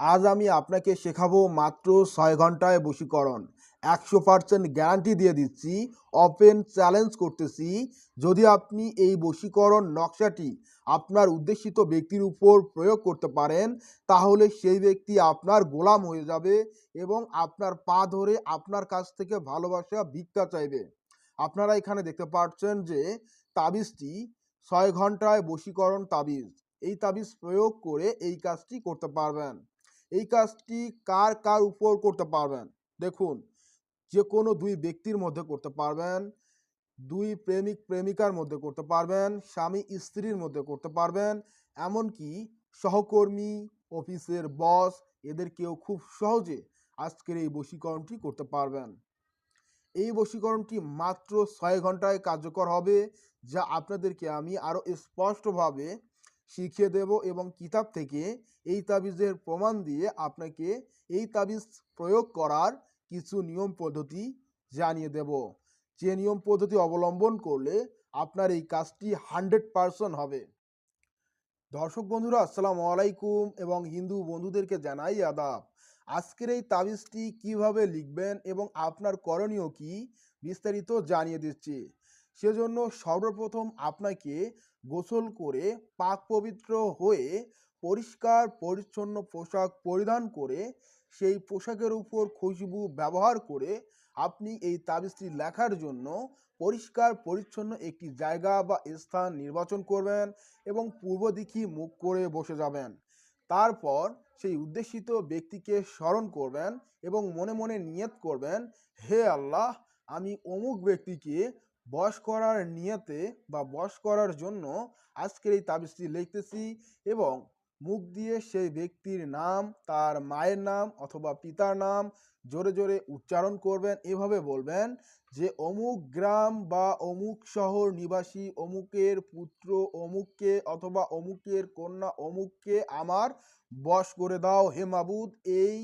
আজ আমি আপনাকে শেখাবো মাত্র ছয় ঘন্টায় বশীকরণ। একশো পার্সেন্ট গ্যারান্টি দিয়ে দিচ্ছি ওপেন চ্যালেঞ্জ করতেছি। যদি আপনি এই বশীকরণ নকশাটি আপনার উদ্দেশিত ব্যক্তির উপর প্রয়োগ করতে পারেন, তাহলে সেই ব্যক্তি আপনার গোলাম হয়ে যাবে এবং আপনার পা ধরে আপনার কাছ থেকে ভালোবাসা ভিক্ষা চাইবে। আপনারা এখানে দেখতে পাচ্ছেন যে তাবিজটি ছয় ঘন্টায় বশীকরণ তাবিজ। এই তাবিজ প্রয়োগ করে এই কাজটি করতে পারবেন। এই কাজটি কার কার উপর করতে পারবেন? দেখুন যে কোনো দুই ব্যক্তির মধ্যে করতে পারবেন, দুই প্রেমিক, প্রেমিকার মধ্যে করতে পারবেন, স্বামী, স্ত্রীর মধ্যে করতে পারবেন, এমনকি সহকর্মী, অফিসের বস এদেরকেও খুব সহজে আজকের এই বশীকরণটি করতে পারবেন। এই বশীকরণটি মাত্র ছয় ঘন্টায় কার্যকর হবে, যা আপনাদেরকে আমি আরও স্পষ্টভাবে শিখিয়ে দেব এবং কিতাব থেকে এই তাবিজের প্রমাণ দিয়ে আপনাকে এই তাবিজ প্রয়োগ করার কিছু নিয়ম পদ্ধতি জানিয়ে দেব। যে নিয়ম পদ্ধতি অবলম্বন করলে আপনার এই কাজটি হান্ড্রেড পারসেন্ট হবে। দর্শক বন্ধুরা, আসসালামু আলাইকুম এবং হিন্দু বন্ধুদেরকে জানাই আদাব। আজকের এই তাবিজটি কীভাবে লিখবেন এবং আপনার করণীয় কি বিস্তারিত জানিয়ে দিচ্ছি। সেজন্য সর্বপ্রথম আপনাকে গোসল করে পাক পবিত্র হয়ে পরিষ্কার, পরিচ্ছন্ন পোশাক পরিধান করে সেই পোশাকের উপর খুশবু ব্যবহার করে আপনি এই তাবিজটি লেখার জন্য পরিষ্কার, পরিচ্ছন্ন একটি জায়গা বা স্থান নির্বাচন করবেন এবং পূর্ব দিকে মুখ করে বসে যাবেন। তারপর সেই উদ্দেশিত ব্যক্তিকে স্মরণ করবেন এবং মনে মনে নিয়ত করবেন, হে আল্লাহ, আমি অমুক ব্যক্তিকে বশ করার নিয়তে বা বশ করার জন্য আজকের এই তাবিজটি লিখতেছি এবং মুখ দিয়ে সেই ব্যক্তির নাম, তার মায়ের নাম অথবা পিতার নাম জোরে জোরে উচ্চারণ করবেন। এভাবে বলবেন যে, অমুক গ্রাম বা অমুক শহর নিবাসী, অমুকের পুত্র, অমুককে অথবা অমুকের কন্যা, অমুককে আমার বশ করে দাও। হে মাবুদ, এই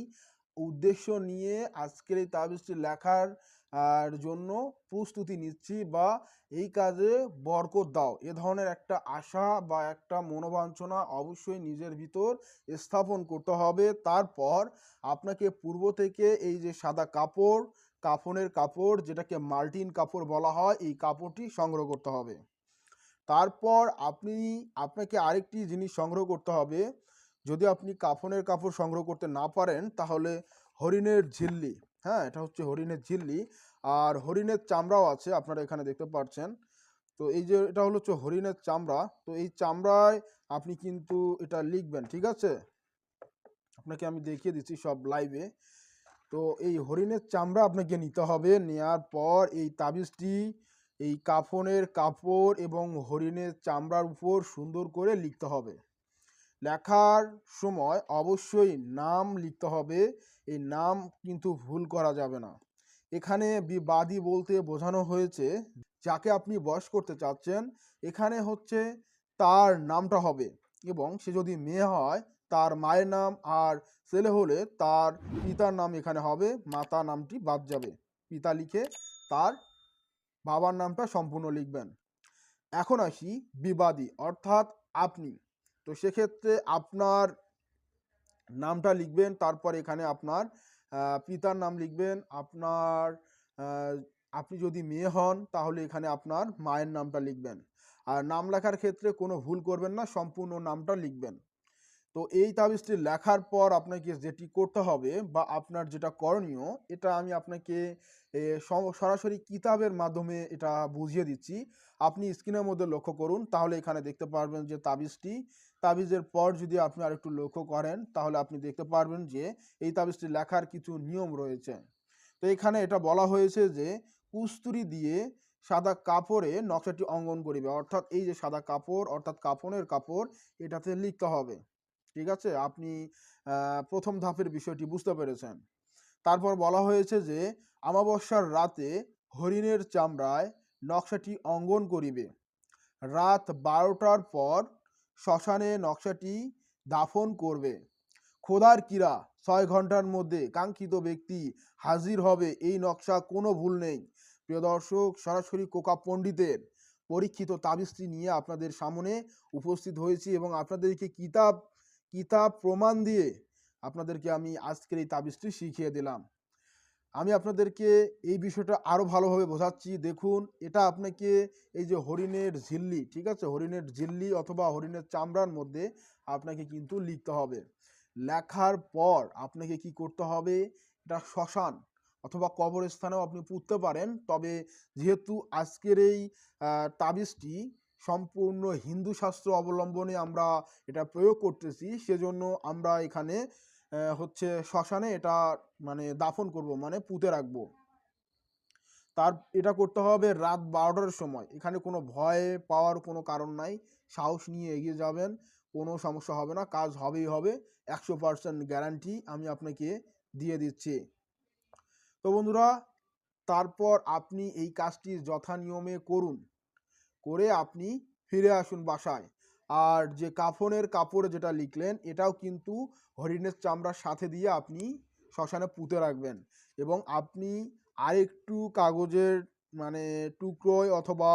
উদ্দেশ্য নিয়ে আজকের এই তাবিজটি লেখার আর জন্য প্রস্তুতি নিচ্ছি বা এই কাজে বরকত দাও। এ ধরনের একটা আশা বা একটা মনোবাঞ্ছনা অবশ্যই নিজের ভিতর স্থাপন করতে হবে। তারপর আপনাকে পূর্ব থেকে এই যে সাদা কাপড়, কাফনের কাপড়, যেটাকে মাল্টিন কাপড় বলা হয়, এই কাপড়টি সংগ্রহ করতে হবে। তারপর আপনি, আপনাকে আরেকটি জিনিস সংগ্রহ করতে হবে। যদি আপনি কাফনের কাপড় সংগ্রহ করতে না পারেন, তাহলে হরিণের ঝিল্লি। হ্যাঁ এটা হচ্ছে হরিণের ঝিল্লি। আর হরিণের চামড়াও আছে, আপনারা এখানে দেখতে পাচ্ছেন তো এই যে, এটা হলো হচ্ছে হরিণের চামড়া। তো এই চামড়ায় আপনি কিন্তু এটা লিখবেন, ঠিক আছে? আপনাকে আমি দেখিয়ে দিচ্ছি সব লাইভে তো এই হরিণের চামড়া আপনাকে নিতে হবে। নেয়ার পর এই তাবিজটি, এই কাফনের কাপড় এবং হরিণের চামড়ার উপর সুন্দর করে লিখতে হবে। লেখার সময় অবশ্যই নাম লিখতে হবে। এই নাম কিন্তু ভুল করা যাবে না। এখানে বিবাদী বলতে বোঝানো হয়েছে, যাকে আপনি বয়স করতে চাচ্ছেন, এখানে হচ্ছে তার নামটা হবে এবং সে যদি মেয়ে হয়, তার মায়ের নাম আর ছেলে হলে তার পিতার নাম এখানে হবে, মাতা নামটি বাদ যাবে। পিতা লিখে তার বাবার নামটা সম্পূর্ণ লিখবেন। এখন আসি বিবাদী, অর্থাৎ আপনি। তো সেক্ষেত্রে আপনার নামটা লিখবেন, তারপর এখানে আপনার পিতার নাম লিখবেন, আপনার আপনি যদি মেয়ে হন, তাহলে এখানে আপনার মায়ের নামটা লিখবেন। আর নাম লেখার ক্ষেত্রে কোনো ভুল করবেন না, সম্পূর্ণ নামটা লিখবেন। তো এই তাবিজটি লেখার পর আপনাকে যেটি করতে হবে বা আপনার যেটা করণীয়, এটা আমি আপনাকে সরাসরি কিতাবের মাধ্যমে এটা বুঝিয়ে দিচ্ছি। আপনি স্ক্রিনের মধ্যে লক্ষ্য করুন, তাহলে এখানে দেখতে পারবেন যে তাবিজটি, তাবিজের পর যদি আপনি আরেকটু লক্ষ্য করেন, তাহলে আপনি দেখতে পারবেন যে এই তাবিজটি লেখার কিছু নিয়ম রয়েছে। তো এখানে এটা বলা হয়েছে যে কুস্তুরি দিয়ে সাদা কাপড়ে নকশাটি অঙ্কন করিবে। অর্থাৎ এই যে সাদা কাপড়, অর্থাৎ কাফনের কাপড়, এটাতে লিখতে হবে। ঠিক আছে? আপনি প্রথম ধাপের বিষয়টি বুঝতে পেরেছেন। তারপর বলা হয়েছে যে আমাবস্যার রাতে হরিণের চামড়ায় নকশাটি অঙ্গন করিবে। রাত বারোটার পর শ্মশানে নকশাটি দাফন করবে। খোদার কিরা, ছয় ঘণ্টার মধ্যে কাঙ্ক্ষিত ব্যক্তি হাজির হবে, এই নকশা কোনো ভুল নেই। প্রিয় দর্শক, সরাসরি কোকা পণ্ডিতের পরীক্ষিত তাবিজটি নিয়ে আপনাদের সামনে উপস্থিত হয়েছি এবং আপনাদেরকে কিতাব কিতাব প্রমাণ দিয়ে আপনাদেরকে আমি আজকের এই তাবিজটি শিখিয়ে দিলাম। আমি আপনাদেরকে এই বিষয়টা আরও ভালোভাবে বোঝাচ্ছি। দেখুন, এটা আপনাকে এই যে হরিণের ঝিল্লি, ঠিক আছে? হরিণের ঝিল্লি অথবা হরিণের চামড়ার মধ্যে আপনাকে কিন্তু লিখতে হবে। লেখার পর আপনাকে কি করতে হবে? এটা শ্মশান অথবা কবরস্থানেও আপনি পুঁততে পারেন। তবে যেহেতু আজকের এই তাবিজটি সম্পূর্ণ হিন্দু শাস্ত্র অবলম্বনে আমরা এটা প্রয়োগ করতেছি। সেজন্য আমরা এখানে হচ্ছে শ্মশানে এটা মানে দাফন করব মানে পুঁতে রাখব। তার, এটা করতে হবে রাত বারোটার সময়। এখানে কোনো ভয় পাওয়ার কোনো কারণ নাই। সাহস নিয়ে এগিয়ে যাবেন, কোনো সমস্যা হবে না। কাজ হবেই হবে। একশো পার্সেন্ট গ্যারান্টি আমি আপনাকে দিয়ে দিচ্ছি। তো বন্ধুরা, তারপর আপনি এই কাজটি যথা নিয়মে করুন। করে আপনি ফিরে আসুন বাসায়। আর যে কাফনের কাপড়ে যেটা লিখলেন, এটাও কিন্তু হরিণের চামড়ার সাথে দিয়ে আপনি শ্মশানে পুঁতে রাখবেন। এবং আপনি আরেকটু কাগজের মানে টুকরোয় অথবা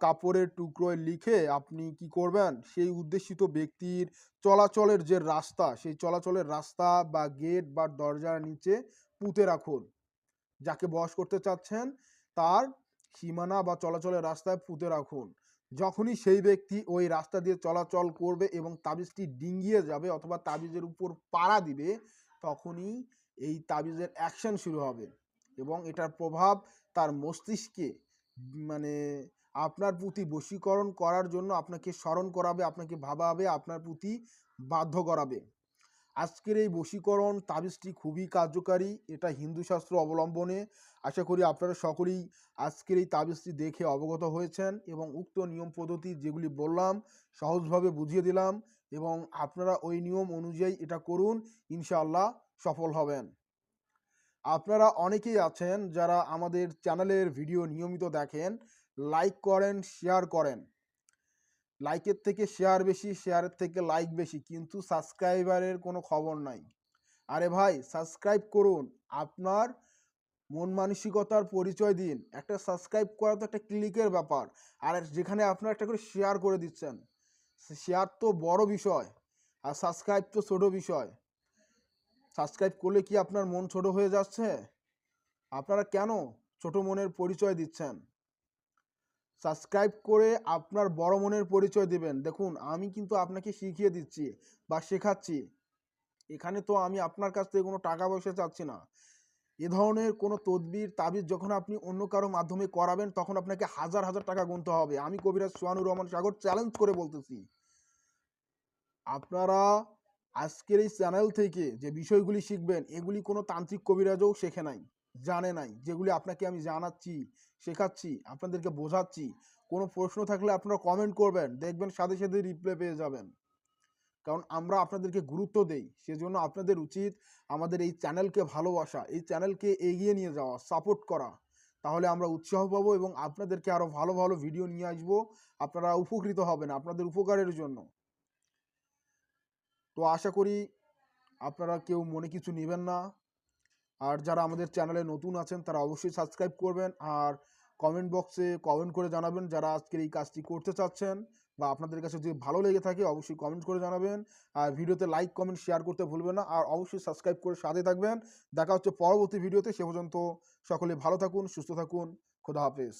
কাপড়ের টুকরোয় লিখে আপনি কি করবেন? সেই উদ্দেশিত ব্যক্তির চলাচলের যে রাস্তা, সেই চলাচলের রাস্তা বা গেট বা দরজার নিচে পুঁতে রাখুন। যাকে বস করতে চাচ্ছেন, তার সীমানা বা চলাচলের রাস্তায় পুঁতে রাখুন। যখনই সেই ব্যক্তি ওই রাস্তা দিয়ে চলাচল করবে এবং তাবিজটি ডিঙ্গিয়ে যাবে অথবা তাবিজের উপর পাড়া দিবে, তখনই এই তাবিজের অ্যাকশন শুরু হবে এবং এটার প্রভাব তার মস্তিষ্কে মানে আপনার প্রতি বশীকরণ করার জন্য আপনাকে স্মরণ করাবে, আপনাকে ভাবাবে, আপনার প্রতি বাধ্য করাবে। আজকের এই বশীকরণ তাবিজটি খুবই কার্যকারী, এটা হিন্দু শাস্ত্র অবলম্বনে। আশা করি আপনারা সকলেই আজকের এই তাবিজটি দেখে অবগত হয়েছেন এবং উক্ত নিয়ম পদ্ধতি যেগুলি বললাম, সহজভাবে বুঝিয়ে দিলাম এবং আপনারা ওই নিয়ম অনুযায়ী এটা করুন, ইনশাআল্লাহ সফল হবেন। আপনারা অনেকেই আছেন যারা আমাদের চ্যানেলের ভিডিও নিয়মিত দেখেন, লাইক করেন, শেয়ার করেন। লাইকের থেকে শেয়ার বেশি শেয়ারের থেকে লাইক বেশি। কিন্তু সাবস্ক্রাইবারের কোনো খবর নাই। আরে ভাই সাবস্ক্রাইব করুন। আপনার মন মানসিকতার পরিচয় দিন। একটা সাবস্ক্রাইব করা তো একটা ক্লিকের ব্যাপার। আর যেখানে আপনারা একটা করে শেয়ার করে দিচ্ছেন। শেয়ার তো বড় বিষয়। আর সাবস্ক্রাইব তো ছোট বিষয়। সাবস্ক্রাইব করলে কি আপনার মন ছোট হয়ে যাচ্ছে? আপনারা কেন ছোট মনের পরিচয় দিচ্ছেন? সাবস্ক্রাইব করে আপনার বড় মনের পরিচয় দিবেন। দেখুন, আমি কিন্তু আপনাকে শিখিয়ে দিচ্ছি বা শেখাচ্ছি। এখানে তো আমি আপনার কাছ থেকে কোনো টাকা পয়সা চাচ্ছি না। এ ধরনের কোনো তদবির, তাবিজ যখন আপনি অন্য কারও মাধ্যমে করাবেন, তখন আপনাকে হাজার হাজার টাকা গুনতে হবে। আমি কবিরাজ সোহানুর রহমান সাগর চ্যালেঞ্জ করে বলতেছি। আপনারা আজকের এই চ্যানেল থেকে যে বিষয়গুলি শিখবেন, এগুলি কোনো তান্ত্রিক কবিরাজও শেখে নাই। জানে নাই, যেগুলি আপনাকে আমি জানাচ্ছি, শেখাচ্ছি, আপনাদেরকে বোঝাচ্ছি, কোনো প্রশ্ন থাকলে আপনারা কমেন্ট করবেন, দেখবেন সাথে সাথে রিপ্লাই পেয়ে যাবেন। কারণ আমরা আপনাদেরকে গুরুত্ব দেই, সেজন্য আপনাদের উচিত আমাদের এই চ্যানেলকে ভালোবাসা, এই চ্যানেলকে এগিয়ে নিয়ে যাওয়া সাপোর্ট করা। তাহলে আমরা উৎসাহ পাবো এবং আপনাদেরকে আরও ভালো ভালো ভিডিও নিয়ে আসব, আপনারা উপকৃত হবেন আপনাদের উপকারের জন্য। তো আশা করি আপনারা কেউ মনে কিছু নেবেন না। আর যারা আমাদের চ্যানেলে নতুন আছেন, তারা অবশ্যই সাবস্ক্রাইব করবেন আর কমেন্ট বক্সে কমেন্ট করে জানাবেন যারা আজকের এই কাজটি করতে চাচ্ছেন বা আপনাদের কাছে যদি ভালো লেগে থাকে, অবশ্যই কমেন্ট করে জানাবেন। আর ভিডিওতে লাইক কমেন্ট শেয়ার করতে ভুলবেন না। আর অবশ্যই সাবস্ক্রাইব করে সাথে থাকবেন। দেখা হচ্ছে পরবর্তী ভিডিওতে। সে পর্যন্ত সকলে ভালো থাকুন, সুস্থ থাকুন। খোদা হাফেজ।